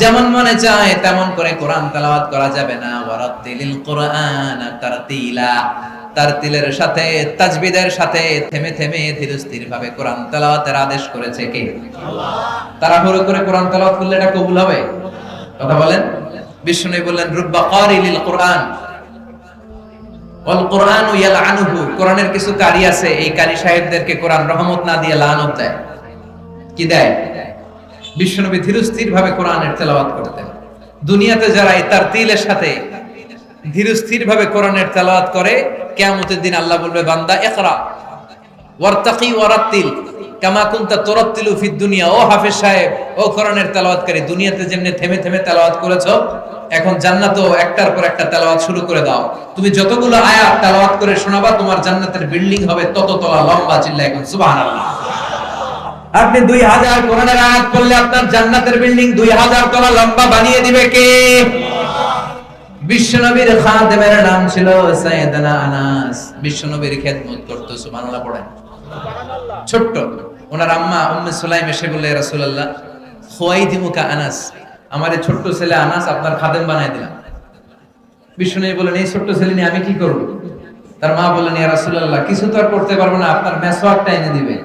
যেমন মনে চায়, তেমন করে কোরআন তেলাওয়াত করা যাবে না। ওয়ারাতিলিল কোরআন তারতিলা। তারতিলের সাথে, তাজবিদের সাথে থেমে থেমে ধীর স্থির ভাবে কোরআন তেলাওয়াতের আদেশ করেছে কে? তারা হুড়ো করে কোরআন তেলাওয়াত করলে এটা কবুল হবে? কথা বলেন। বিষ্ণু বললেন, রুব্বা কারিলিল কোরআন। ওয়াল কোরআন ইয়ালআনুহু কোরআনের কিছু কারি আছে, এই কারি সাহেবদেরকে কোরআন রহমত না দিয়ে লানত দেয়। কি দেয়? বিশ্বনবী ধীরস্থির ভাবে কোরআনের তেলাওয়াত করতেন। দুনিয়াতে যারা এই তার তিলের সাথে ধীরস্থির ভাবে কোরআনের তেলাওয়াত করে, কিয়ামতের দিন আল্লাহ বলবে, বান্দা, ইকরা, ওয়ারতাকি ওয়ারাত্তিল দুনিয়া। ও হাফেজ সাহেব, ও কোরআনের তেলাওয়াতকারী, দুনিয়াতে যেমনি থেমে থেমে তেলাওয়াত করেছ, এখন জান্নাতও একটার পর একটা তেলাওয়াত শুরু করে দাও। তুমি যতগুলো আয়াত তেলাওয়াত করে শোনাবা, তোমার জান্নাতের বিল্ডিং হবে তত তলা লম্বা চিল্লা এখন, সুবহানাল্লাহ। আপনি দুই হাজার কোরআনের আয়াত করলে আপনার জান্নাতের বিল্ডিং দুই হাজার তলা লম্বা বানিয়ে দিবে কে? বিশ্বনবীর খাদেমের নাম ছিল আনাস। বিশ্বনবীর খেদমত সুবহানাল্লাহ পড়েন। ছোট্ট। ওনার আম্মা উম্মে সুলাইম এসে বললে রাসূলুল্লাহ আনাস। আমার ছোট্ট ছেলে আনাস আপনার খাদেম বানাই দিলাম। বিশ্বনবী বলেন এই ছোট্ট ছেলে নিয়ে আমি কি করব? তার মা বললেন, ইয়া রাসূলুল্লাহ, কিছু তো আর করতে পারব না, আপনার মেসওয়াকটা এনে দিবে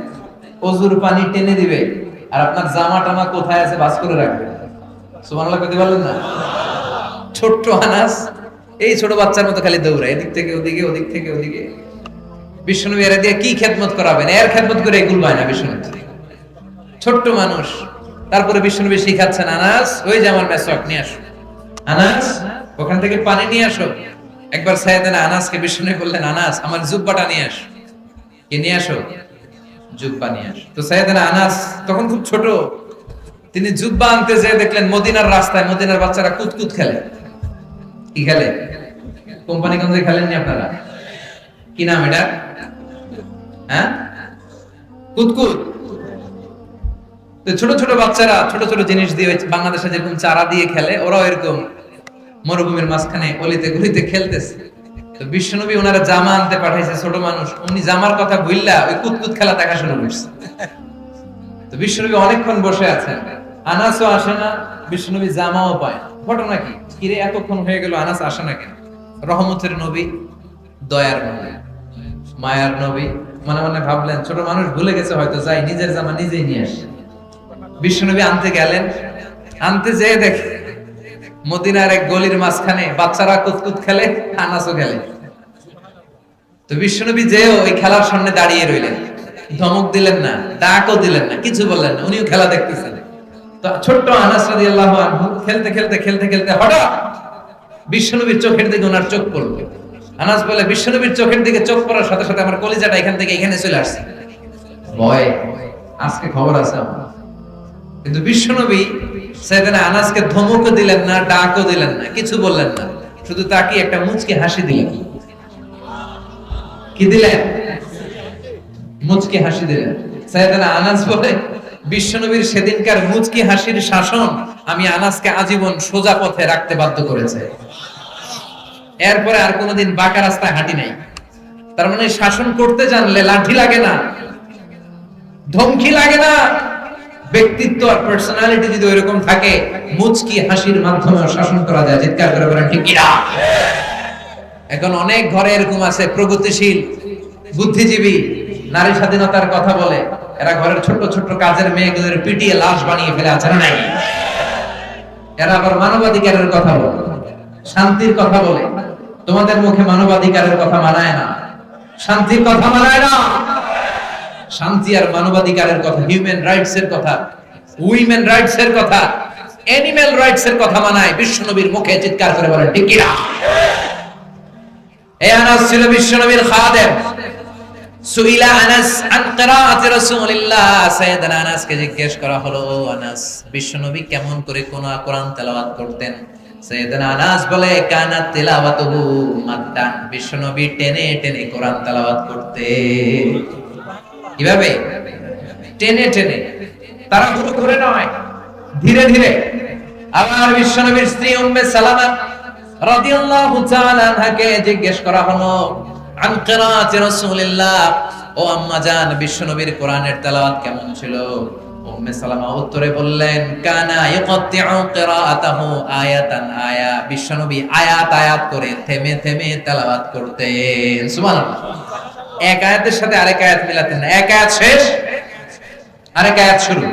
অজুর পানি টেনে দিবে। আর আপনার জামা টামা কোথায় আছে বাস করে রাখবে? সুবহানাল্লাহ কইতে পারলেন না? ছোট্ট আনাস, এই ছোট বাচ্চার মতো খালি দৌড়ায়, এদিক থেকে ওদিকে, ওদিক থেকে ওদিকে। বিষ্ণু এরা দিয়ে কি খেদমত করাবেন? এর খেদমত করে এগুল হয় না বিষ্ণু ছোট্ট মানুষ, তারপরে বিষ্ণুনবী শিখাচ্ছেন, আনাস, ওই যে আমার মেসওয়াক নিয়ে আসো। আনাস, ওখান থেকে পানি নিয়ে আসো। একবার সাইয়েদানা আনাসকে বিষ্ণু বললেন, আনাস, আমার জুব্বাটা নিয়ে আসো। কি নিয়ে আসো? জুব্বা নিয়ে আসো। তো সাইয়েদানা আনাস তখন খুব ছোট, তিনি জুব্বা আনতে যেয়ে দেখলেন মদিনার রাস্তায় মদিনার বাচ্চারা কুতকুত খেলে। কি খেলে? খেলেননি আপনারা? কি নাম এটা? হ্যাঁ? কুতকুত। ছোট ছোট বাচ্চারা ছোট ছোট জিনিস দিয়ে বাংলাদেশে যেরকম চারা দিয়ে খেলে, ওরাও এরকম মরুভূমির মাঝখানে অলিতে গলিতে খেলতেছে। বিশ্বনবী ওনারা জামা আনতে পাঠাইছে ছোট মানুষ। জামার কথা ভুললা ওই কুতকুত খেলা দেখা তো বিশ্বনবী অনেকক্ষণ বসে আছেন। আনাসও আসে না, বিশ্বনবী জামাও পায়। ঘটনা কি? কিরে এতক্ষণ হয়ে গেল, আনাস আসে না কেন? রহমতের নবী, দয়ার নবী, মায়ার নবী। মনে মনে ভাবলেন, ছোট মানুষ ভুলে গেছে হয়তো, যাই, নিজের জামা নিজেই নিয়ে আসে বিশ্বনবী আনতে গেলেন। আনতে যেয়ে দেখে মদিনার এক গলির মাঝখানে বাচ্চারা কুতকুত খেলে আনাসও খেলে। তো বিশ্বনবী যেও ওই খেলার সামনে দাঁড়িয়ে রইলেন। ধমক দিলেন না, ডাকও দিলেন না, কিছু বললেন না, উনিও খেলা দেখতেছেন। তো ছোট্ট আনাস খেলতে খেলতে খেলতে খেলতে হঠাৎ বিশ্বনবীর চোখের দিকে ওনার চোখ পড়ল। আনাস বলে, বিশ্বনবীর চোখের দিকে চোখ পড়ার সাথে সাথে আমার কলিজাটা এখান থেকে এখানে চলে আসছে। ভয়, আজকে খবর আছে আমার। কিন্তু বিশ্বনবী সেদিন আনাসকে ধমকও দিলেন না, ডাকও দিলেন না, কিছু বললেন না। শুধু তাকে একটা মুচকে হাসি দিলেন। কি দিলেন? মুচকি হাসি দিলেন। সাইয়েদানা আনাস বলে বিশ্বনবীর সেদিনকার মুচকি হাসির শাসন আমি আনাসকে আজীবন সোজা পথে রাখতে বাধ্য করেছে। এরপরে আর কোনোদিন বাঁকা রাস্তায় হাঁটি নাই। তার মানে শাসন করতে জানলে লাঠি লাগে না, ধমকি লাগে না। ব্যক্তিত্ব আর পার্সোনালিটি যদি ওইরকম থাকে, মুচকি হাসির মাধ্যমে শাসন করা যায়। চিৎকার করে বলেন, ঠিক কিনা? এখন অনেক ঘরে এরকম আছে, প্রগতিশীল, বুদ্ধিজীবী, নারী স্বাধীনতার কথা বলে। এরা ঘরের ছোট ছোট কাজের মেয়েগুলোর পিটিয়ে লাশ বানিয়ে ফেলে আছে, না নাই? এরা আবার মানবাধিকারের কথা বলে, শান্তির কথা বলে। তোমাদের মুখে মানবাধিকারের কথা মানায় না। শান্তির কথা মানায় না। শান্তি আর মানবাধিকারের কথা হিউম্যান রাইটস এর কথা উইমেন রাইটস এর কথা অ্যানিম্যাল রাইটস এর কথা মানায় বিশ্বনবীর মুখে চিৎকার করে বলেন, ঠিক কিনা? এই আনাস ছিল বিশ্বনবীর খাদেম। সুইলা আনাস, আন সাইয়েদনা আনাসকে জিজ্ঞেস করা হলো, "ও আনাস, বিশ্বনবী কেমন করে কোন কোরআন তেলাওয়াত করতেন? সাইয়েদনা আনাস বলে, কানা তিলাওয়াতুহু বিশ্বনবী টেনে টেনে কোরআন তেলাওয়াত করতেন। কীভাবে? টেনে টেনে। তারা হুড়ো করে নয়, ধীরে ধীরে। আবার বিশ্বনবীর স্ত্রী উম্মে সালামা রাদিয়াল্লাহু তাআলা আনহাকে জিজ্ঞেস করা হলো, আন কিরাআতি রাসূলিল্লাহ? ও আম্মা জান, বিশ্বনবীর কোরআনের তেলাওয়াত কেমন ছিল? উম্মে সালামা উত্তরে বললেন, কানা ইয়াকতিউ কিরাআতাহু আয়াতান আয়া। বিশ্বনবী আয়াত আয়াত করে থেমে থেমে তেলাওয়াত করতেন। সুবহানাল্লাহ। এক আয়াতের সাথে আরেক আয়াত মিলাতেন না। এক আয়াত শেষ, আরেক আয়াত শুরু।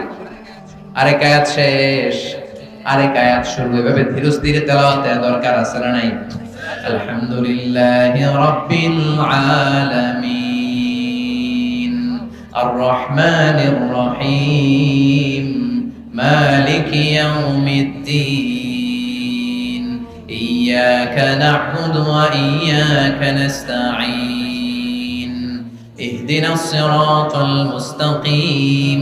আরেক আয়াত শেষ, আরেক আয়াত শুরু। এভাবে ধীরে ধীরে তেলাওয়াত দেওয়া দরকার আছে না নাই? আলহামদুলিল্লাহি রাব্বিল আলামিন। আর রহমানির রহিম। মালিক ইয়াউমিদ্দিন। না'বুদু ওয়া ইয়াকা নাস্তাঈন। اهدنا الصراط المستقيم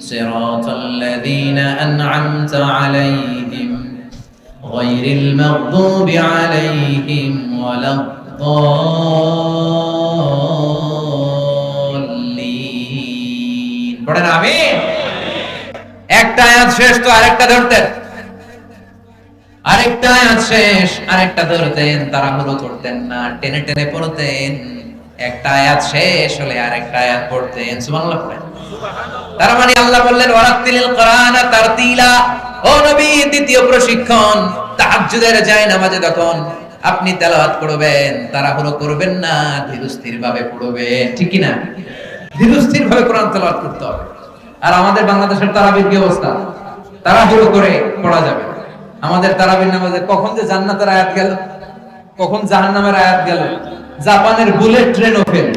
صراط الذين أنعمت عليهم غير المغضوب عليهم ولا الضالين পড়েন আমিন একটা আয়াত শেষ তো আরেকটা ধরতেন আরেকটা আয়াত শেষ আরেকটা ধরতেন তাড়াহুড়ো করতেন না টেনে টেনে পড়তেন একটা আয়াত শেষ হলে আয়াত পড়তেন সুবহানাল্লাহ পড়েন তার মানে আল্লাহ বললেন কোরআন তারতিলা। ও নবী, দ্বিতীয় প্রশিক্ষণ, তাহাজ্জুদের যায় নামাজে তখন আপনি তেলাওয়াত করবেন, তাড়াহুড়ো করবেন না ধীরস্থির ভাবে পড়বেন। ঠিক কি না ধীরস্থির ভাবে কোরআন তেলাওয়াত করতে হবে। আর আমাদের বাংলাদেশের তারাবির কি অবস্থা? তাড়াহুড়ো করে পড়া যাবে। আমাদের তারাবির নামাজে কখন যে জান্নাতের আয়াত গেল? কখন জাহান্নামের আয়াত গেল? জাপানের বুলেট ট্রেন ওপেন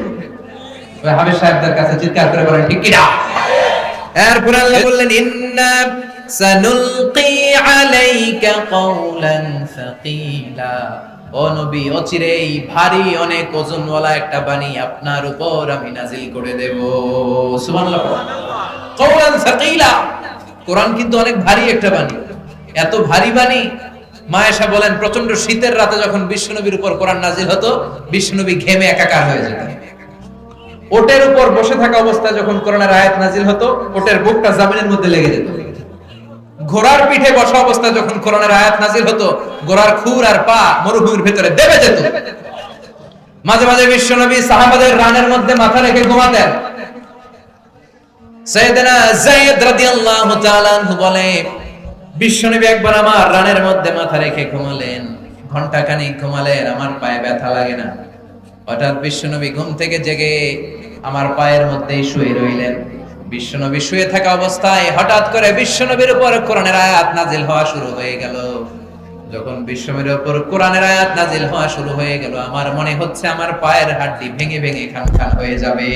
ওই হাবিব সাহেবদের কাছে চিৎকার করে বলেন, ঠিক কিনা? এরপর আল্লাহ বললেন, ইন্না সানুলকি আলাইকা কওলান সাকিলা। ও নবী অচিরেই ভারী অনেক ওজনওয়ালা একটা বাণী আপনার উপর আমি নাজিল করে দেব। সুবহানাল্লাহ। কওলান সাকিলা। কোরআন কিন্তু অনেক ভারী একটা বাণী। এত ভারী বাণী মায়েশা বলেন প্রচণ্ড শীতের রাতে যখন বিশ্বনবীর উপর কোরআন নাজিল হতো, বিশ্বনবী ঘেমে একাকার হয়ে যেতেন ওটের উপর বসে থাকা অবস্থায় যখন করোনার আয়াত নাজিল হতো, ওটের বুকটা জামিনের মধ্যে লেগে যেত। ঘোড়ার পিঠে বসা অবস্থায় যখন করোনার আয়াত নাজিল হতো, ঘোড়ার খুর আর পা মরুভূমির ভেতরে দেবে যেত। মাঝে মাঝে বিশ্বনবী সাহাবাদের রানের মধ্যে মাথা রেখে ঘুমাতেন। সৈয়দনা যায়েদ রাদিয়াল্লাহু তাআলা বলে বিশ্বনবী একবার আমার রানের মধ্যে মাথা রেখে ঘুমালেন। ঘণ্টা খানিক ঘুমালেন, আমার পায়ে ব্যথা লাগে না। হঠাৎ বিশ্বনবী ঘুম থেকে জেগে আমার পায়ের মধ্যেই শুয়ে রইলেন। বিশ্বনবী শুয়ে থাকা অবস্থায় হঠাৎ করে বিশ্বনবীর উপর কোরআনের আয়াত নাজিল হওয়া শুরু হয়ে গেল। যখন বিশ্বনবীর উপর কোরআনের আয়াত নাজিল হওয়া শুরু হয়ে গেল, আমার মনে হচ্ছে আমার পায়ের হাড্ডি ভেঙে ভেঙে খান খান হয়ে যাবে।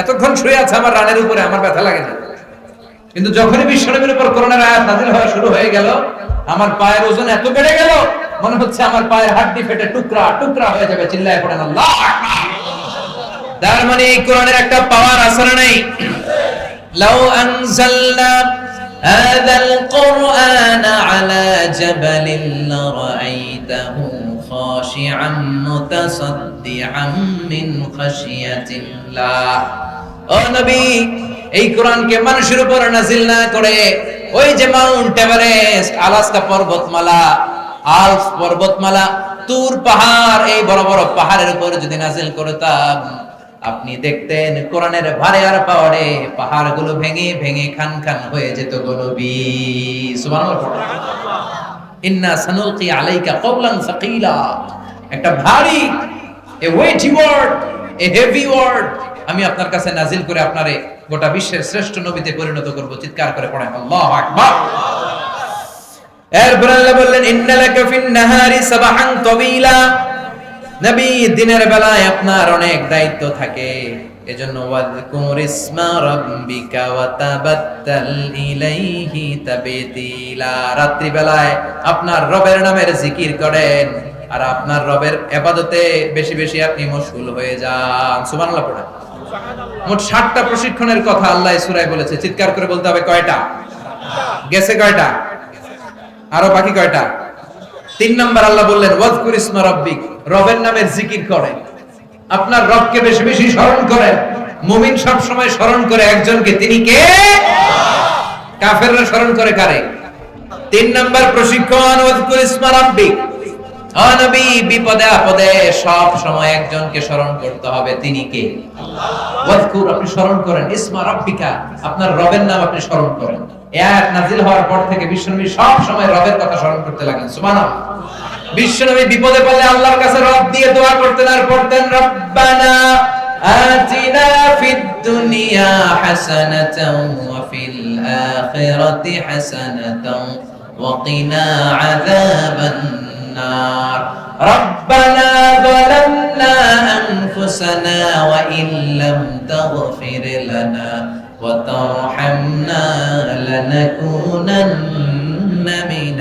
এতক্ষণ শুয়ে আছে আমার রানের উপরে, আমার ব্যথা লাগে না। কিন্তু যখনই বিশ্বনবীর উপর করোনার আয়াত নাজিল হওয়া শুরু হয়ে গেল আমার পায়ের ওজন এত বেড়ে গেল মনে হচ্ছে আমার পায়ের হাড্ডি ফেটে টুকরা টুকরা হয়ে যাবে চিল্লায় পড়েন আল্লাহ তার মানে এই কোরআনের একটা পাওয়ার আছে না নাই লাউ আনজালনা هذا القرآن على جبل لرأيته خاشعا متصدعا من خشية الله ও নবী এই কোরআনকে মানুষের উপর নাজিল না করে ওই যে মাউন্ট এভারেস্ট, আলাস্কা পর্বতমালা আলস পর্বতমালা, তুর পাহাড়, এই বড় বড় পাহাড়ের উপর যদি নাজিল করতাম, আপনি দেখতেন কোরআনের ভারে আর পাওয়ারে পাহাড়গুলো ভেঙে ভেঙে খান খান হয়ে যেত গো নবী। সুবহানাল্লাহ। ইন্না সানুলকি আলাইকা কওলান সাকিলা। একটা ভারী a weighty word heavy word আমি আপনার কাছে নাজিল করে আপনারে গোটা বিশ্বের শ্রেষ্ঠ নবীতে পরিণত করব, চিৎকার করে আল্লাহু আকবার। এরপর আল্লাহ বললেন, ইন্নালাকা ফিন নাহারি সাবাহান তাওয়িলা নবী, দিনের বেলায় আপনার অনেক দায়িত্ব থাকে। এজন্য ওয়াজকুর ইসমা রাব্বিকা ওয়া তাবাত্তাল ইলাইহি রাত্রি বেলায় আপনার রবের নামের জিকির করেন। আর আপনার রবের ইবাদতে বেশি বেশি আপনি মশগুল হয়ে যান। সুবহানাল্লাহ পড়েন। মোট ষাটটা প্রশিক্ষণের কথা আল্লাহ সুরায় বলেছে। চিৎকার করে বলতে হবে কয়টা? গেছে কয়টা? আরও বাকি কয়টা? তিন নম্বর আল্লাহ বললেন, ওয়াজকুর ইসমা রাব্বিক। রবের নামের জিকির করেন। আপনার রবকে বেশি বেশি স্মরণ করেন। মুমিন সব সময় স্মরণ করে একজনকে। তিনি কে? কাফেররা স্মরণ করে কারে? তিন নম্বর প্রশিক্ষণ, ওয়াজকুর ইসমা রাব্বিক। অনবী বিপদে আপদে সব সময় একজনকে স্মরণ করতে হবে তিনি কে? ওয়াজকুর আপনি স্মরণ করেন ইসমা রব্বিকা আপনার রবের নাম আপনি স্মরণ করেন। এক নাজিল হওয়ার পর থেকে বিশ্বনবী সব সময় রবের কথা স্মরণ করতে লাগলেন সুবহানাল্লাহ। বিশ্বনবী বিপদে পড়লে আল্লাহর কাছে রব দিয়ে দোয়া করতেন আর পড়তেন রব্বানা আতিনা ফিদ দুনিয়া হাসানাতাও ওয়া ফিল আখিরাতি হাসানাতাও ওয়া কিনা আযাবান النار. ربنا ظلمنا أنفسنا وإن لم تغفر لنا وترحمنا لنكونن দুনিয়া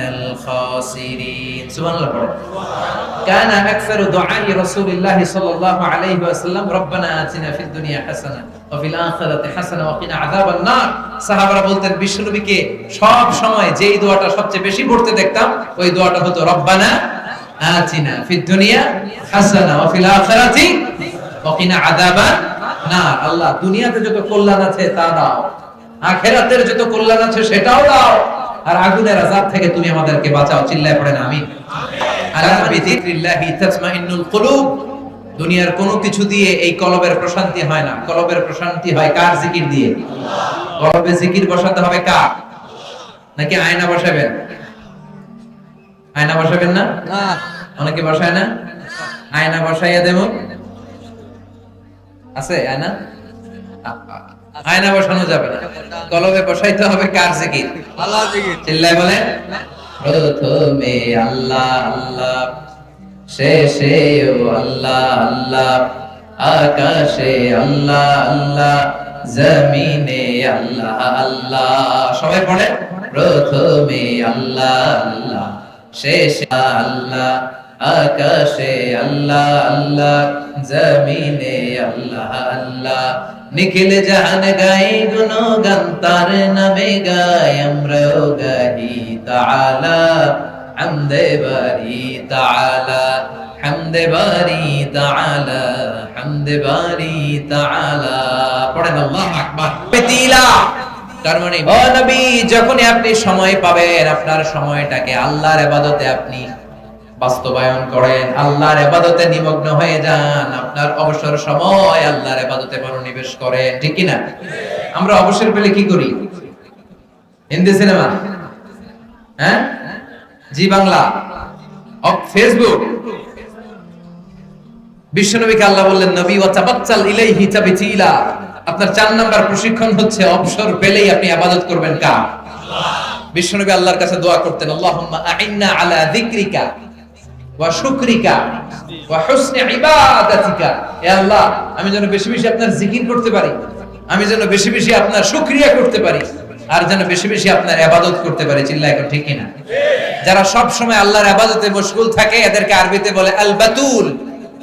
বিশ্বনবীকে সব সময় যেই দোয়াটা সবচেয়ে বেশি পড়তে দেখতাম, ওই দোয়াটা হতো, রব্বানা আল্লাহ, দুনিয়াতে যত কল্যাণ আছে তা দাও, আখেরাতের যত কল্যাণ আছে সেটাও দাও। আর আগুনের আযাব থেকে তুমি আমাদেরকে বাঁচাও চিল্লায় পড়েন কুলুব। দুনিয়ার কোনো কিছু দিয়ে এই কলবের প্রশান্তি হয় না। কলবের প্রশান্তি হয় কার জিকির দিয়ে? কলবে জিকির বসাতে হবে কার? নাকি আয়না বসাবেন? আয়না বসাবেন না? না। অনেকে বসায় না? আয়না বসাইয়া দেব। আছে আয়না? আয়না বসানো যাবে না। কলবে বসাইতে হবে কার জিকির? আল্লাহ জিকির। চিল্লায় বলেন প্রথমে আল্লাহ আল্লাহ শেষে ও আল্লাহ আল্লাহ আকাশে আল্লাহ আল্লাহ জমিনে আল্লাহ আল্লাহ। সবাই পড়ে প্রথমে আল্লাহ আল্লাহ শেষে আল্লাহ আকাশে আল্লাহ আল্লাহ জমিনে আল্লাহ আল্লাহ। নিখিল জাহান গাই গুণগান তার নামে গাই আমরাও গাহি তাআলা। হামদে বারি তাআলা হামদে বারি তাআলা হামদে বারি তাআলা। পড়েন আল্লাহু আকবার। পেতিলা। তার মানে ও নবী যখনই আপনি সময় পাবেন আপনার সময়টাকে আল্লাহর ইবাদতে আপনি বাস্তবায়ন করেন, আল্লাহর ইবাদতে নিমগ্ন হয়ে যান। আপনার অবসর সময় আল্লাহর ইবাদতে মনোনিবেশ করেন, ঠিক কি না আমরা অবসর পেলে কি করি? হিন্দি সিনেমা? হ্যাঁ? জি বাংলা? ফেসবুক? বিশ্বনবীকে আল্লাহ বললেন, নবী, ওয়া তাবাত্তাল ইলাইহি তাবতিলা। আপনার চার নাম্বার প্রশিক্ষণ হচ্ছে, অবসর পেলেই আপনি ইবাদত করবেন কার? বিশ্বনবী আল্লাহর কাছে দোয়া করতেন, আল্লাহুম্মা আইন্না আলা যিকরিকা। আমি যেন বেশি বেশি আপনার জিকির করতে পারি, আমি যেন বেশি বেশি আপনার করতে পারি, আর যেন বেশি বেশি আপনার ইবাদত করতে পারি চিল্লায় এখন ঠিক কিনা? যারা সব সময় আল্লাহর ইবাদতে মশগুল থাকে, এদেরকে আরবিতে বলে আল বাতুল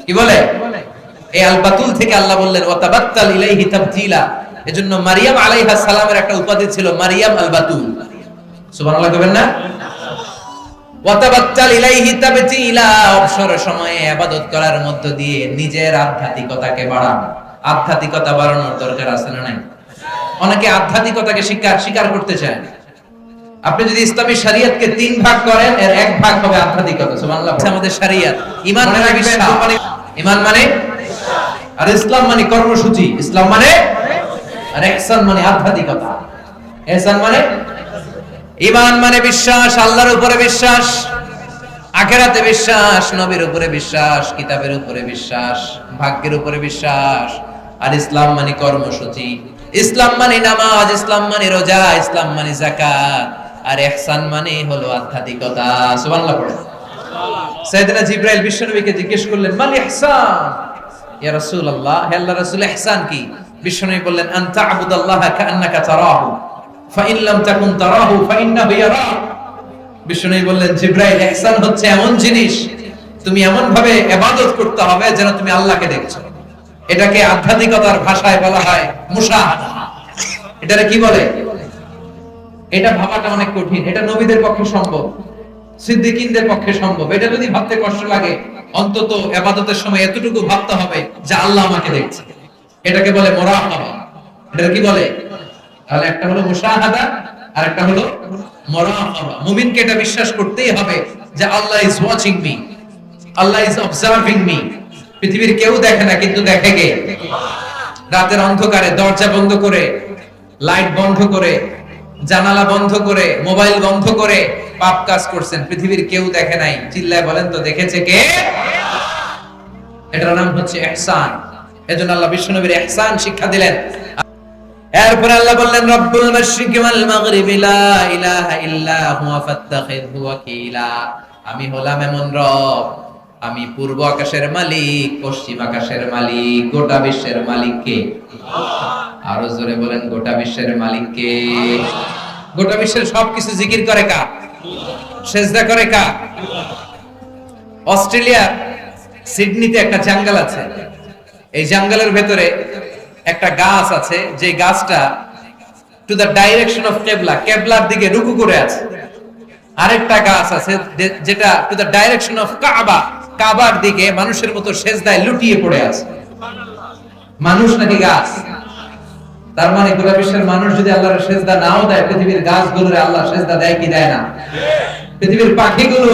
কি বলে? এই আল বাতুল থেকে আল্লাহ বললেন এজন্য মারিয়াম আলাইহা সালামের একটা উপাধি ছিল মারিয়াম আল বাতুল সুবহানাল্লাহ না? অবসর সময়ে ইবাদত করার মধ্য দিয়ে নিজের আধ্যাত্মিকতাকে বাড়ান। আধ্যাত্মিকতা বাড়ানোর দরকার আছে না নাই? অনেকে আধ্যাত্মিকতাকে স্বীকার স্বীকার করতে চায় আপনি যদি ইসলামী শরীয়তকে তিন ভাগ করেন এর এক ভাগ হবে আধ্যাত্মিকতা সুবহানাল্লাহ আমাদের শরীয়ত। ঈমান মানে বিশ্বাস। ঈমান মানে আর ইসলাম মানে কর্মসূচি। ইসলাম মানে আর ইহসান মানে আধ্যাত্মিকতা। ইহসান মানে ঈমান মানে বিশ্বাস, আল্লাহর উপরে বিশ্বাস, আখেরাতে বিশ্বাস, নবীর উপরে বিশ্বাস, কিতাবের উপরে বিশ্বাস, ভাগ্যের উপরে বিশ্বাস। আর ইসলাম মানে কর্মসূচি। ইসলাম মানে নামাজ, ইসলাম মানে রোজা, ইসলাম মানে যাকাত। আর ইহসান মানে হলো আধ্যাত্মিকতা। সুবহানাল্লাহ পড়ে। সাইয়েদনা জিব্রাইল বিশ্বনবীকে জিজ্ঞেস করলেন, মাল ইহসান ইয়া রাসূলুল্লাহ, হে আল্লাহর রাসূল ইহসান কি? বিশ্বনবী বললেন, আন তা'বুদাল্লাহা কাআন্নাকা তারাহু। তাকুন তারাহু বললেন, জিব্রাইল ইহসান হচ্ছে এমন জিনিস, তুমি এমন ভাবে ইবাদত করতে হবে যেন তুমি আল্লাহকে দেখছ। এটাকে আধ্যাত্মিকতার ভাষায় বলা হয় মুশাহাদা। এটারে কি বলে? এটা ভাবাটা অনেক কঠিন। এটা নবীদের পক্ষে সম্ভব, সিদ্দিকিনদের পক্ষে সম্ভব। এটা যদি ভাবতে কষ্ট লাগে, অন্তত এবাদতের সময় এতটুকু ভাবতে হবে যে আল্লাহ আমাকে দেখছে। এটাকে বলে মোরাকাবা। এটা কি বলে? তাহলে একটা হলো মুশাহাদা আর একটা হলো মুমিনকে এটা বিশ্বাস করতেই হবে যে Allah is watching me Allah is observing me পৃথিবীর কেউ দেখে না, কিন্তু দেখে কে? রাতের অন্ধকারে, দরজা বন্ধ করে, লাইট বন্ধ করে, জানালা বন্ধ করে, মোবাইল বন্ধ করে, পাপ কাজ করছেন। পৃথিবীর কেউ দেখে নাই, চিল্লায় বলেন তো, দেখেছে কে? এটার নাম হচ্ছে ইহসান এজন্য আল্লাহ বিশ্বনবীর ইহসান শিক্ষা দিলেন। এরপর আল্লাহ বললেন, রব্বুল মাশরিকি ওয়াল মাগরিবি, লা ইলাহা ইল্লা হুয়া ফাত্তাখিযহু ওয়াকিলা। আমি হলাম এমন রব, আমি পূর্ব আকাশের মালিক, পশ্চিম আকাশের মালিক, গোটা বিশ্বের মালিক কে আরও জোরে বলেন, গোটা বিশ্বের মালিক কে গোটা বিশ্বের সবকিছু জিকির করে কা সেজদা করে কা অস্ট্রেলিয়া সিডনিতে একটা জঙ্গল আছে। এই জঙ্গলের ভেতরে একটা গাছ আছে, যে গাছটা টু দ্য ডাইরেকশন অফ কেবলা কেবলার দিকে রুকু করে আছে। আরেকটা গাছ আছে যেটা to the direction of Kaaba কাবার দিকে মানুষের মতো সেজদায় লুটিয়ে পড়ে আছে। মানুষ নাকি গাছ? তার মানে গোটা বিশ্বের মানুষ যদি আল্লাহর সেজদা নাও দেয়, পৃথিবীর গাছগুলোরে আল্লাহ সেজদা দেয় কি দেয় না? পৃথিবীর পাখিগুলো,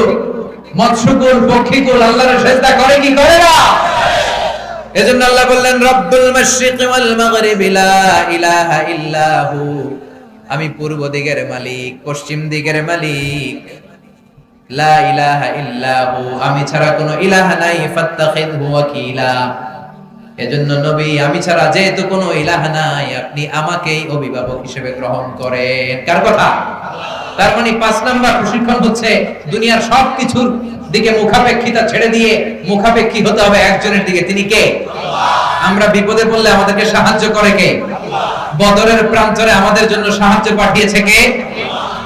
মৎস্যকুল, পক্ষীকুল, আল্লাহর সেজদা করে কি করে না? এজন্য আল্লাহ বললেন, রব্বুল ওয়াল লা ইলাহা আমি পূর্ব দিকের মালিক, পশ্চিম দিকের মালিক। লা ইলাহা আমি ছাড়া কোনো ইলাহা নাই, ফাত্তাখিযহু ওয়াকিলা। এজন্য নবী, আমি ছাড়া যেহেতু কোনো ইলাহা নাই, আপনি আমাকেই অভিভাবক হিসেবে গ্রহণ করেন। কার কথা? তার মানে পাঁচ নাম্বার প্রশিক্ষণ হচ্ছে দুনিয়ার সব কিছুর দিকে মুখাপেক্ষিতা ছেড়ে দিয়ে মুখাপেক্ষী হতে হবে একজনের দিকে। তিনি কে? আমরা বিপদে পড়লে আমাদেরকে সাহায্য করে কে? বদরের প্রান্তরে আমাদের জন্য সাহায্য পাঠিয়েছে কে?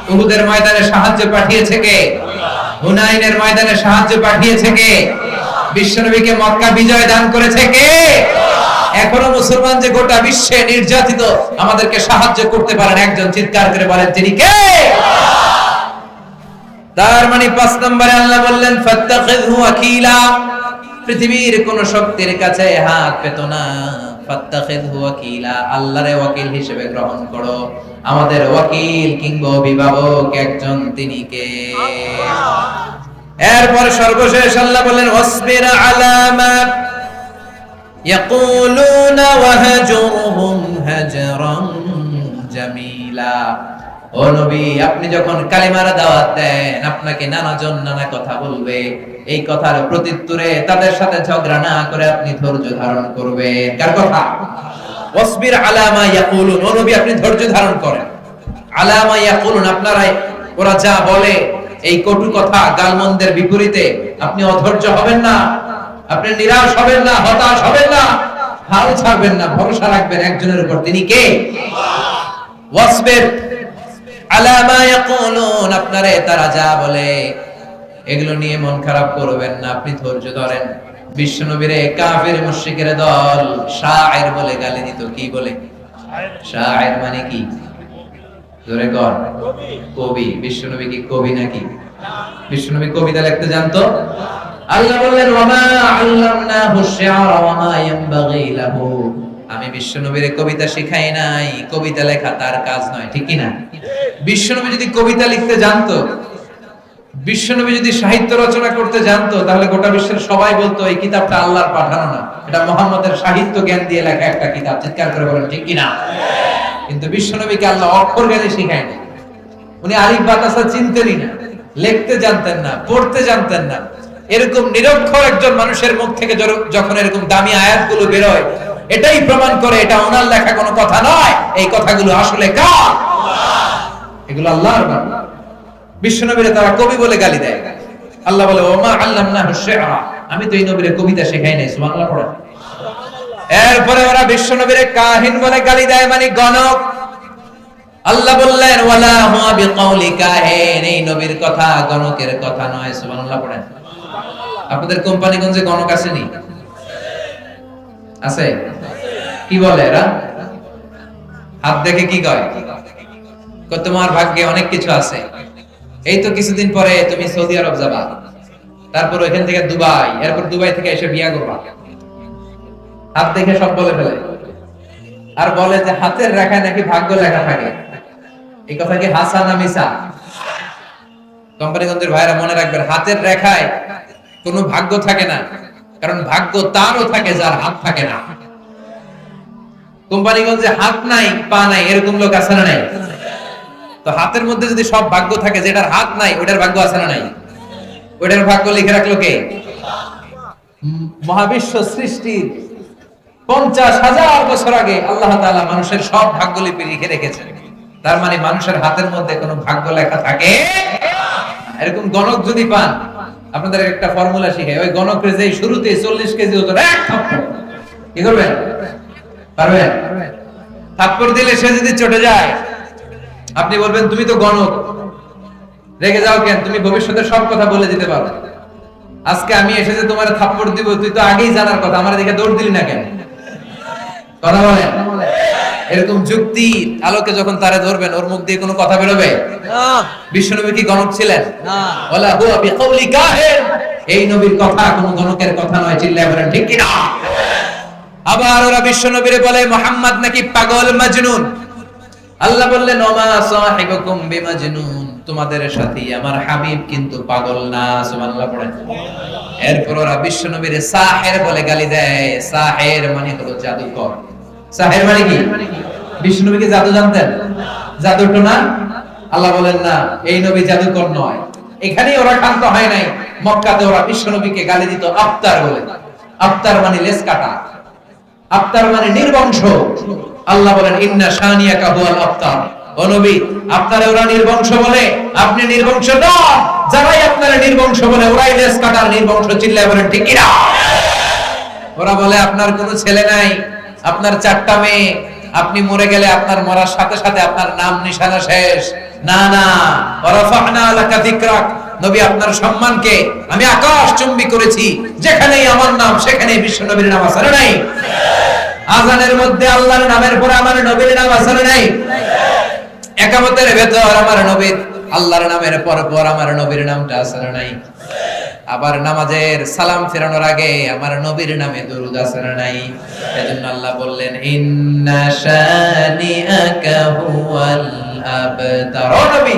উহুদের ময়দানে সাহায্য পাঠিয়েছে কে? হুনাইনের ময়দানে সাহায্য পাঠিয়েছে কে? বিশ্বনবীকে মক্কা বিজয় দান করেছে কে? এখনও মুসলমান যে গোটা বিশ্বে নির্যাতিত আমাদেরকে সাহায্য করতে পারেন। একজন চিৎকার করে বলেন তিনি কে? তার মানে পাঁচ নম্বরে আল্লাহ বললেন পৃথিবীর কোন শক্তির কাছে হাত পেত না। গ্রহণ একজন তিনি কে? সর্বশেষ আল্লাহ জামিলা। ও নবী, আপনি যখন দাওয়াত দেন, আপনাকে নানা জন নানা কথা বলবে। এই কথার তাদের সাথে ঝগড়া না করে আপনি ধৈর্য ধারণ কার কথা? ওয়াসবির আলা মা ইয়াকুলুন। ও নবী, আপনি ধৈর্য ধারণ করেন। আলা মা ইয়াকুলুন আপনারা ওরা যা বলে, এই কটু কথা গালমন্দের বিপরীতে আপনি অধৈর্য হবেন না, আপনি নিরাশ হবেন না, হতাশ হবেন না, হাল ছাড়বেন না, ভরসা রাখবেন একজনের উপর। তিনি কে? ওয়াসবির আলা মা ইয়াকুলুন, আপনারে তারা যা বলে, এগুলো নিয়ে মন খারাপ করবেন না, আপনি ধৈর্য ধরেন। বিশ্বনবীরে কাফির মুশরিকের দল শায়ের বলে গালি দিত, কি বলে? শায়ের মানে কি? জোরে কর কবি। বিশ্বনবী কি কবি নাকি? বিশ্বনবী কবিতা লিখতে জানতো? আল্লাহ বললেন ওয়ামা আল্লামনাহু শি'রা ওয়ামা ইয়ানবাগি লাহু। আমি বিশ্বনবীর কবিতা শিখাই নাই। কবিতা লেখা তার কাজ নয়, ঠিক না বিশ্বনবী যদি কবিতা লিখতে জানতো, বিশ্বনবী যদি সাহিত্য রচনা করতে জানতো, তাহলে গোটা বিশ্বের সবাই বলতো, এই কিতাবটা আল্লাহর পাঠানো না। এটা মোহাম্মদের সাহিত্য জ্ঞান দিয়ে লেখা একটা কিতাব। চিৎকার করে বলেন, ঠিক কি না কিন্তু বিশ্বনবীকে আল্লাহ অক্ষর জ্ঞানে শিখায়নি উনি আলিফ বাতাসা চিনতেনই না, লিখতে জানতেন না, পড়তে জানতেন না। এরকম নিরক্ষর একজন মানুষের মুখ থেকে যখন এরকম দামি আয়াতগুলো বেরোয় এটাই প্রমাণ করে এটা ওনার লেখা কোনো কথা নয়। এই কথাগুলো আসলে কার? এগুলো আল্লাহর বাণী বিশ্বনবীরে তারা কবি বলে গালি দেয়। আল্লাহ বলে ওমা আল্লামনাহু শি'রা আমি তো এই নবীরে কবিতা শেখাই নাই সুবহানাল্লাহ পড়েন এরপরে ওরা বিশ্বনবীরে কাহিন বলে গালি দেয় মানে গণক। আল্লাহ বললেন ওয়ালা হুয়া বিকাউলি কাহিন। এই নবীর কথা গণকের কথা নয় সুবহানাল্লাহ পড়েন। আপনাদের কোম্পানিগঞ্জে গণক আসেনি আছে? কি বলে এরা? হাত দেখে কি কয়? তোমার ভাগ্যে অনেক কিছু আছে। এই তো কিছুদিন পরে তুমি সৌদি আরব যাবা। তারপর ওইখান থেকে দুবাই, এরপর দুবাই থেকে এসে বিয়া করবা হাত দেখে সব বলে ফেলে। আর বলে যে, হাতের রেখায় নাকি ভাগ্য লেখা থাকে? এই কথা কি হাসান না মিসা? কোম্পানিগঞ্জের ভাইরা মনে রাখবেন, হাতের রেখায় কোনো ভাগ্য থাকে না। কারণ ভাগ্য তারও থাকে, যার হাত থাকে না। কোম্পানিগঞ্জে হাত নাই, পা নাই, এরকম লোক আছে না নাই? তো হাতের মধ্যে যদি সব ভাগ্য থাকে, যেটার হাত নাই ওটার ভাগ্য আছে না নাই? ওটার ভাগ্য লিখে রাখল কে? মহাবিশ্ব সৃষ্টির পঞ্চাশ হাজার বছর আগে আল্লাহ তাআলা মানুষের সব ভাগ্যলিপি লিখে রেখেছেন। তার মানে মানুষের হাতের মধ্যে কোনো ভাগ্য লেখা থাকে? এরকম গণক যদি পান, আপনাদের একটা ফর্মুলা শিখে, ওই গণকের যে শুরুতে চল্লিশ কেজি হতো। কি করবেন? পারবেন থাপ্পড় দিলে সে যদি চটে যায় আপনি বলবেন তুমি তো গণক। রেগে যাও কেন? তুমি ভবিষ্যতে সব কথা বলে দিতে পারো। আজকে আমি এসে যে তোমার থাপ্পড় দিব তুই তো আগেই জানার কথা আমার দিকে দৌড় দিলি না কেন? কথা বলেন এরকম যুক্তি আলোকে যখন তারে ধরবেন ওর মুখ দিয়ে কোনো কথা বেরোবে? বিশ্বনবী কি গণক ছিলেন? হুয়া বিকাউলি কাহির। এই নবীর কথা কোনো গণকের কথা নয় চিল্লায় বলেন ঠিক কি না আবার ওরা বিশ্বনবীরে বলে, মোহাম্মদ নাকি পাগল মাজনুন? আল্লাহ বিমাজনুন। তোমাদের সাথে আমার হাবিব কিন্তু পাগল না। সুবহানাল্লাহ পড়েন। এরপর ওরা বিশ্বনবীর সাহের বলে গালি দেয়। সাহের মানে হলো জাদুকর। সাহের মানে কি? বিশ্বনবী কি জাদু জানতেন? জাদু না? আল্লাহ বলেন, না, এই নবী জাদুকর নয়। এখানেই ওরা ক্ষান্ত হয় নাই। মক্কাতে ওরা বিশ্বনবীকে গালি দিত আফতার বলে। আফতার মানে লেস কাটা আফতার মানে নির্বংশ। আল্লাহ বলেন, ইন্না শানিয়াকা হুয়াল আফতার। নবী আপনারা ওরা নির্বংশ বলে, আপনি নির্বংশ নন। যারাই আপনারা নির্বংশ বলে, ওরাই লেস কাটার নির্বংশ চিল্লায় বলেন, ঠিক কিনা ওরা বলে, আপনার কোনো ছেলে নাই, আপনার চারটা মেয়ে। আপনি মরে গেলে আপনার মরার সাথে সাথে আপনার নাম নিশানা শেষ। না না। ওরাফানা লাকা যিকরাক। নবী আপনার সম্মানকে আমি আকাশ চুম্বি করেছি। যেখানেই আমার নাম, সেখানেই বিশ্ব নবীর নাম আছে নাই? আজানের মধ্যে আল্লাহর নামের পরে আমার নবীর নাম আছে নাই? একামতের ভেতর আমার নবীর আল্লাহর নামের পর পর আমার নবীর নামটা আছে নাই? আবার নামাজের সালাম ফেরানোর আগে আমার নবীর নামে দরুদ আছে না নাই? এজন্য আল্লাহ বললেন, ইন্না শানিআকা হুয়াল আবতার। ও নবী,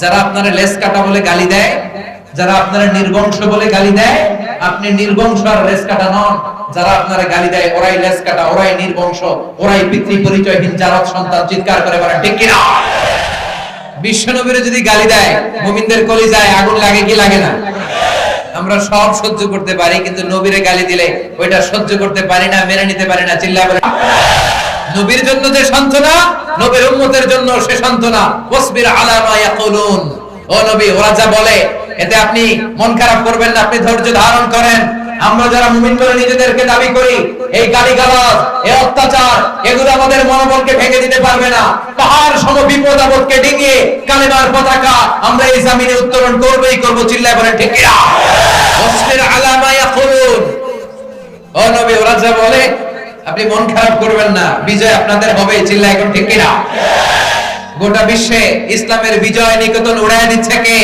যারা আপনারা লেস কাটা বলে গালি দেয়, যারা আপনারা নির্বংশ বলে গালি দেয়, আপনি নির্বংশ আর লেস কাটা নন। যারা আপনারা গালি দেয়, ওরাই লেস কাটা, ওরাই নির্বংশ, ওরাই পিতৃ পরিচয়হীন জারত সন্তান চিৎকার করে বলে, ঠিক কিনা? বিশ্বনবীর যদি গালি দেয়, মুমিনদের কলিজায় আগুন লাগে কি লাগে না? আমরা সব সহ্য করতে পারি, কিন্তু নবীরে গালি দিলে ওইটা সহ্য করতে পারি না, মেনে নিতে পারি না, চিল্লা বলে। নবীর জন্য যে সান্ত্বনা, নবীর উম্মতের জন্য সে সান্ত্বনা। ওয়াসবির আলা মা ইয়াকুলুন। ও নবী, ওরা যা বলে, এতে আপনি মন খারাপ করবেন না, আপনি ধৈর্য ধারণ করেন। আমরা যারা মুমিন বলে নিজেদেরকে দাবি করি, এই গালিগালাজ, এই অত্যাচার, এগুলো আমাদের মনোবলকে ভেঙে দিতে পারবে না। পাহাড় সম বিপদ আপদকে ডিঙিয়ে কালেমার পতাকা আমরা এই জামিনে উত্তোলন করবই, করব চিল্লায় বলেন, ঠিক কিনা? ওয়াসবির আলা ইয়াকুলুন ও নবী, ওরা যা বলে, আপনি মন খারাপ করবেন না, বিজয় আপনাদের হবে চিল্লা এখন ঠিক গোটা বিশ্বে ইসলামের বিজয় নিকেতন উড়ায় দিচ্ছে কে?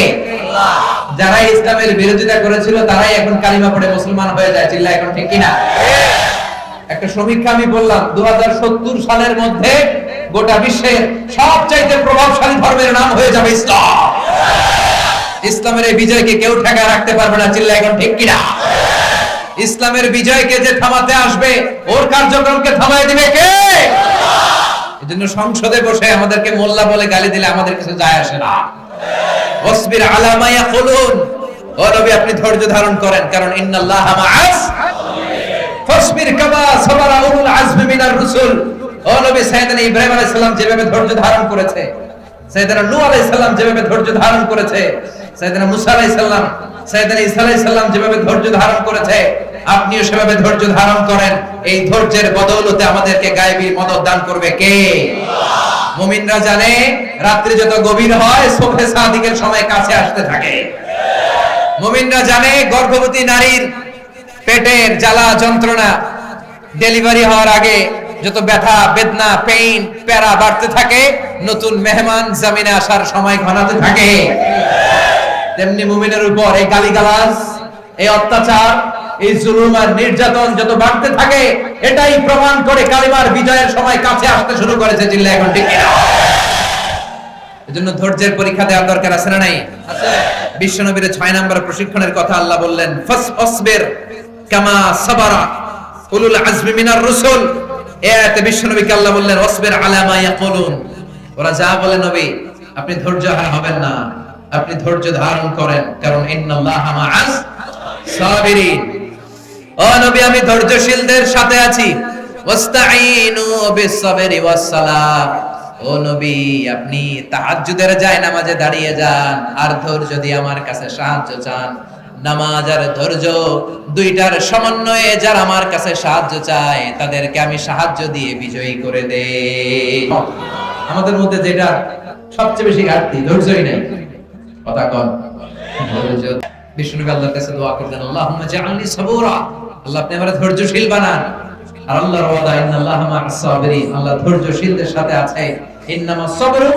যারা ইসলামের বিরোধিতা করেছিল, তারাই এখন কালিমা পড়ে মুসলমান হয়ে যায় চিল্লা এখন ঠিক কিনা? একটা সমীক্ষা আমি বললাম দু সালের মধ্যে গোটা বিশ্বের সবচাইতে প্রভাবশালী ধর্মের নাম হয়ে যাবে ইসলাম। ইসলামের এই বিজয়কে কেউ ঠেকায় রাখতে পারবে না চিল্লা এখন ঠিক কিনা? ইসলামের বিজয়কে যে থামাতে আসবে, ওর কার্যক্রমকে থামাই দিবে কে? এজন্য সংসদে বসে আমাদেরকে মোল্লা বলে গালি দিলে আমাদের কিছু যায় আসে না। ও নবী, আপনি ধৈর্য ধারণ করেন, কারণ মাআস। কামা সাবারা উলুল মিনার রুসুল। ও নবী, সাইয়েদনা ইব্রাহিম আলাইহিস সালাম যেভাবে ধৈর্য ধারণ করেছে, সাইয়েদনা নূহ আলাইহিস সালাম যেভাবে ধৈর্য ধারণ করেছে, সাইয়েদনা মুসা আলাইহিস সালাম, সাইয়েদনা ঈসা আলাইহিস সালাম যেভাবে ধৈর্য ধারণ করেছে, আপনিও সেভাবে ধৈর্য ধারণ করেন। এই ধৈর্যের বদৌলতে আমাদেরকে গায়েবী মদত দান করবে কে? মুমিনরা জানে রাত্রি যত গভীর হয়, সোফে সাদিকের সময় কাছে আসতে থাকে। মুমিনরা জানে, গর্ভবতী নারীর পেটের জ্বালা যন্ত্রণা ডেলিভারি হওয়ার আগে যত ব্যথা, বেদনা, পেইন, প্যারা বাড়তে থাকে, নতুন মেহমান জামিনে আসার সময় ঘনাতে থাকে। তেমনি মুমিনের উপর এই গালিগালাজ, এই অত্যাচার, এই জুলুম আর নির্যাতন যত বাড়তে থাকে, এটাই প্রমাণ করে কালিমার বিজয়ের সময় কাছে আসতে শুরু করেছে জিল্লা এখন ঠিক এজন্য ধৈর্যের পরীক্ষা দেওয়ার দরকার আছে না নাই? আছে। বিশ্বনবীর ছয় নম্বর প্রশিক্ষণের কথা আল্লাহ বললেন ফাস অসবের কামা সাবারা উলুল আজমি মিনার রসুল। এ আয়াতে বিশ্বনবীকে আল্লাহ বললেন অসবের আলামা ইয়াকুলুন। ওরা যা বলে নবী আপনি ধৈর্য হারা হবেন না। আপনি ধৈর্য ধারণ করেন কারণ ইন্নাল্লাহা মাআস সাবিরিন। ও নবী আমি ধৈর্যশীলদের সাথে আছি। ওয়াস্তাঈনু বিস-সাবরি ওয়াস-সালাহ ও নবী আপনি তাহাজ্জুদের যায় নামাজে দাঁড়িয়ে যান। আর ধৈর্য দিয়ে আমার কাছে সাহায্য চান নামাজ আর ধৈর্য দুইটার সমন্বয়ে যারা আমার কাছে সাহায্য চায় তাদেরকে আমি সাহায্য দিয়ে বিজয়ী করে দেই। আমাদের মধ্যে যেটা সবচেয়ে বেশি ঘাটতি ধৈর্যই নেই। কথা কন। ধৈর্য। বিষ্ণু আল্লাহর কাছে দোয়া সাবুরা। আল্লাহ আপনি আমারে ধৈর্যশীল বানান। আর আল্লাহর ওয়াদা, ইন্নাল্লাহা মা'আস সাবিরিন আল্লাহ ধৈর্যশীলদের সাথে আছে। ইন্নামাস সাবরু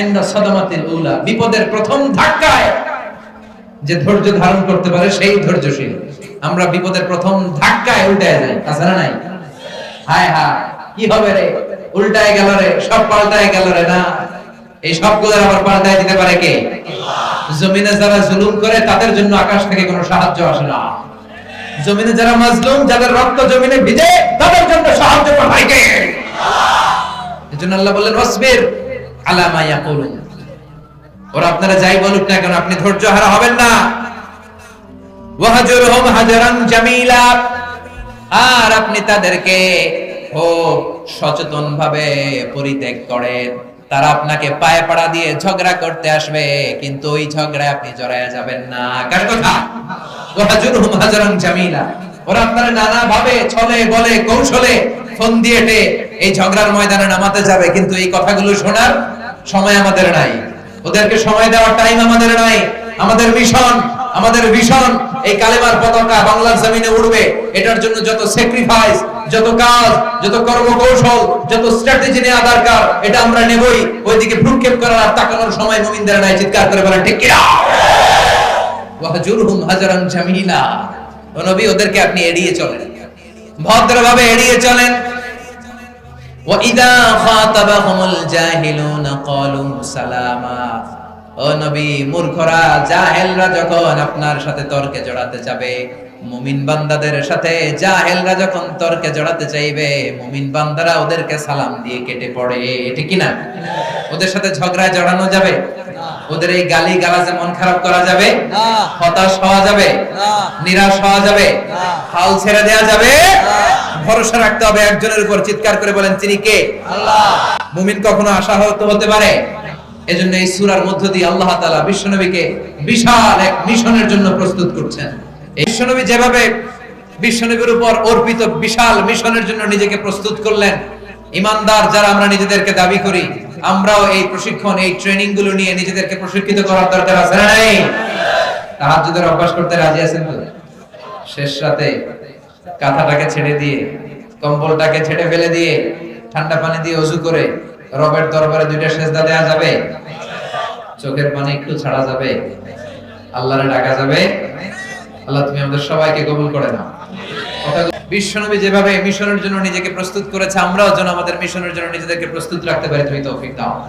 ইনদা সাদামাতিল উলা বিপদের প্রথম ধাক্কায় যে ধৈর্য ধারণ করতে পারে সেই ধৈর্যশীল। আমরা বিপদের প্রথম ধাক্কায় যাই। আছে না নাই? হায় হায়, কি হবে রে? উল্টায় গেল রে, সব পাল্টায় গেল রে না? এই সবগুলো আবার পাল্টায় দিতে পারে কে? জমিনে যারা জুলুম করে, তাদের জন্য আকাশ থেকে কোনো সাহায্য আসে না। জমিনে যারা মাজলুম, যাদের রক্ত জমিনে ভিজে, তাদের জন্য সাহায্য পাঠায় কে এজন্য আল্লাহ বললেন ওয়াসবির আলা মা ইয়াকুলুন। ওরা আপনারা যাই বলুক না কেন, আপনি ধৈর্য হারা হবেন না। ওয়াহজুরহুম হাজারান জামিলা। আর আপনি তাদেরকে খুব সচেতন ভাবে পরিত্যাগ করেন। তারা আপনাকে পায়ে পাড়া দিয়ে ঝগড়া করতে আসবে, কিন্তু ওই ঝগড়ায় আপনি জড়ায় যাবেন না। কার কথা? ওয়াহজুরহুম হাজারান জামিলা। ওরা আপনারা নানা ভাবে ছলে, বলে, কৌশলে ফোন দিয়ে টে এই ঝগড়ার ময়দানে নামাতে যাবে, কিন্তু এই কথাগুলো শোনার সময় আমাদের নাই। ওদেরকে সময় দেওয়ার টাইম আমাদের নাই। আমাদের মিশন আমাদের ভিশন এই কালেমার পতাকা বাংলার জমিনে উঠবে এটার জন্য যত স্যাক্রিফাইস যত কাজ, যত কর্মকৌশল, যত স্ট্র্যাটেজি নেওয়া দরকার, এটা আমরা নেবই। ওইদিকে ভ্রুক্ষেপ করার আর তাকানোর সময় মুমিনদের নাই। চিৎকার করে বলেন, ঠিক কিনা? ওয়াহজুরহুম হাজারান জামিলা। ও নবী, ওদেরকে আপনি এড়িয়ে চলেন। ভদ্রভাবে এড়িয়ে চলেন। ওয়া ইদা খাতাবাহুমুল জাহিলুন, ক্বালু সালামা। ও নবী মূর্খরা জাহেলরা যখন আপনার সাথে তর্কে জড়াতে যাবে মুমিন বান্দাদের সাথে জাহেলরা যখন তর্কে জড়াতে চাইবে মুমিন বান্দারা ওদেরকে সালাম দিয়ে কেটে পড়ে এটা কি না ওদের সাথে ঝগড়ায় জড়ানো যাবে? ওদের এই গালি গালাজে মন খারাপ করা যাবে? হতাশ হওয়া যাবে? নিরাশ হওয়া যাবে। হাল ছেড়ে দেওয়া যাবে? ভরসা রাখতে হবে একজনের উপর চিৎকার করে বলেন তিনি কে? আল্লাহ। মুমিন কখনো আশাহত হতে পারে? এজন্য এই সূরার মধ্য দিয়ে আল্লাহ তাআলা বিশ্বনবীকে বিশাল এক মিশনের জন্য প্রস্তুত করছেন। বিশ্বনবী যেভাবে বিশ্বনবীর উপর অর্পিত বিশাল মিশনের জন্য নিজেকে প্রস্তুত করলেন, ইমানদার যারা আমরা নিজেদেরকে দাবি করি, আমরাও এই প্রশিক্ষণ, এই ট্রেনিংগুলো নিয়ে নিজেদেরকে প্রশিক্ষিত করার দরকার আছে না নাই? তাহাজ্জুদের অভ্যাস করতে রাজি আছেন তো শেষ রাতে কাঁথাটাকে ছেড়ে দিয়ে, কম্বলটাকে ছেড়ে ফেলে দিয়ে, ঠান্ডা পানি দিয়ে অজু করে রবের দরবারে দুইটা সেজদা দেয়া যাবে। চোখের পানি একটু ছাড়া যাবে। আল্লাহরে ডাকা যাবে। আল্লাহ, তুমি আমাদের সবাইকে কবুল করে নাও। বিশ্বনবী যেভাবে মিশনের জন্য নিজেকে প্রস্তুত করেছে, আমরাও যেন আমাদের মিশনের জন্য নিজেদেরকে প্রস্তুত রাখতে পারি, তুমি তৌফিক দাও।